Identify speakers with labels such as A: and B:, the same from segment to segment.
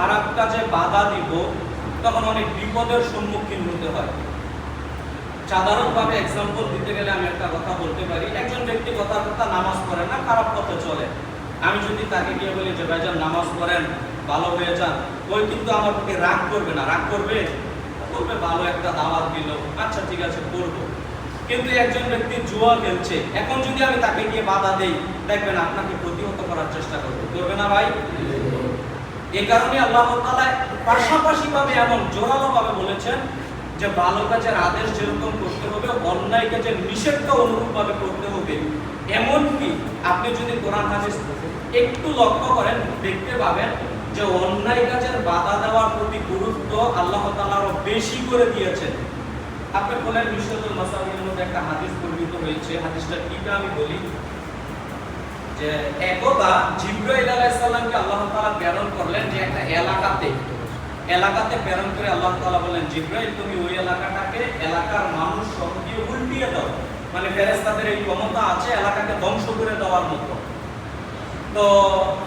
A: খারাপ কাজে বাধা দিব, তখন অনেক বিপদের সম্মুখীন হতে হয়। সাধারণভাবে এক্সাম্পল দিতে গেলে আমি একটা কথা বলতে পারি। একজন ব্যক্তি কথা কথা নামাজ পড়ে না, খারাপ পথে চলে। আমি যদি তাকে গিয়ে বলি যে, ভাইজান, নামাজ পড়েন, ভালো হয়ে যান। ওই কিন্তু আমার প্রতি রাগ করবে না। রাগ করবে? করবে ভালো একটা দাওয়াত দিল। আচ্ছা ঠিক আছে, করব। কিন্তু একজন ব্যক্তি জুয়া খেলছে। এখন যদি আমি তাকে গিয়ে বাধা দেই, দেখবেন আপনাকে প্রতিহত করার চেষ্টা করবে। করবে না ভাই? এই কারণে আল্লাহ তাআলা পাশাপাশি ভাবে এমন জোরালো ভাবে বলেছেন যে ভালো কাজের আদেশ যেরকম করতে হবে, অন্যায় কাজের নিষেধটা অনুরূপ ভাবে করতে হবে। এমনকি আপনি যদি কোরআন হাদিস একটু লক্ষ্য করেন, দেখতে পাবেন যে অন্যায় কাজের বাধা দেওয়ার প্রতি গুরুত্ব আল্লাহ আরও বেশি করে দিয়েছেন। আপনি বলেন মিশরুল মাসাবির মধ্যে একটা হাদিস বর্ণিত হয়েছে। হাদিসটা কিটা আমি বলি। যে একদা জিব্রাইল আলাইহিস সালামকে আল্লাহ তাআলা প্রেরণ করলেন যে একটা এলাকাতে এলাকাতে প্রেরণ করে আল্লাহ তাআলা বলেন জিব্রাইল, তুমি ওই এলাকাটাকে, এলাকার মানুষ দিয়ে উল্টিয়ে দাও। মানে ফেরেশতাদের এই ক্ষমতা আছে এলাকাকে ধ্বংস করে দেওয়ার মতো। তো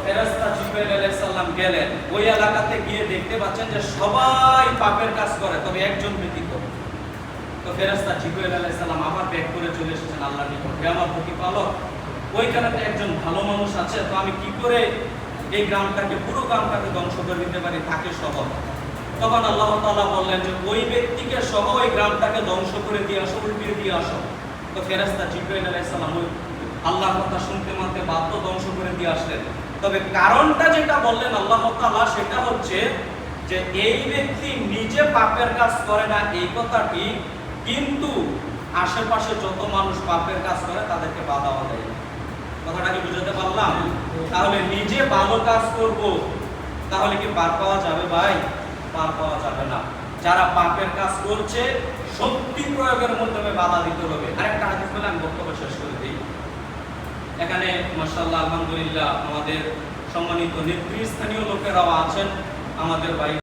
A: ফেরেশতা জিব্রাইল আলাইহিস সালাম গেলেন। ওই এলাকাতে গিয়ে দেখতে পাচ্ছেন যে সবাই পাপের কাজ করে, তবে একজন ব্যতীত। তো ফেরেশতা জিব্রাইল আলাইহিস সালাম আবার ব্যাক করে চলে এসেছেন আল্লাহর নিকট। হে আমার প্রতিপালক ওইখানে একজন ভালো মানুষ আছে, তো আমি কি করে এই গ্রামটাকে, পুরো গ্রামটাকে ধ্বংস করে দিতে পারি তাকে সহ? তখন আল্লাহ তাআলা বললেন যে, ওই ব্যক্তিকে সহ ওই গ্রামটাকে ধ্বংস করে দিয়ে আসো উল্টিয়ে দিয়ে আসো। তো ফেরেশতা জিব্রাইল আলাইহিস সালাম ওই আল্লাহর কথা শুনতে মানতে বাধ্য ধ্বংস করে দিয়ে আসলেন। তবে কারণটা যেটা বললেন আল্লাহ তাআলা, সেটা হচ্ছে যে, এই ব্যক্তি নিজে পাপের কাজ করে না, এই কথাটি কিন্তু আশেপাশে যত মানুষ পাপের কাজ করে, তাদেরকে বাধাও দেয়। কথাটা কি বুঝাতে পারলাম? তাহলে নিজে ভালো কাজ করব, তাহলে কি পার পাওয়া যাবে ভাই? পার পাওয়া যাবে না। যারা পাপের কাজ করছে শক্তি প্রয়োগের মাধ্যমে বাধা দিতে হবে। আরেকটা হাদিস বলে আমি বক্তব্য শেষ করে দিই। এখানে, মাশাআল্লাহ, আলহামদুলিল্লাহ, আমাদের সম্মানিত নেতৃস্থানীয় লোকেরাও আছেন, আমাদের ভাই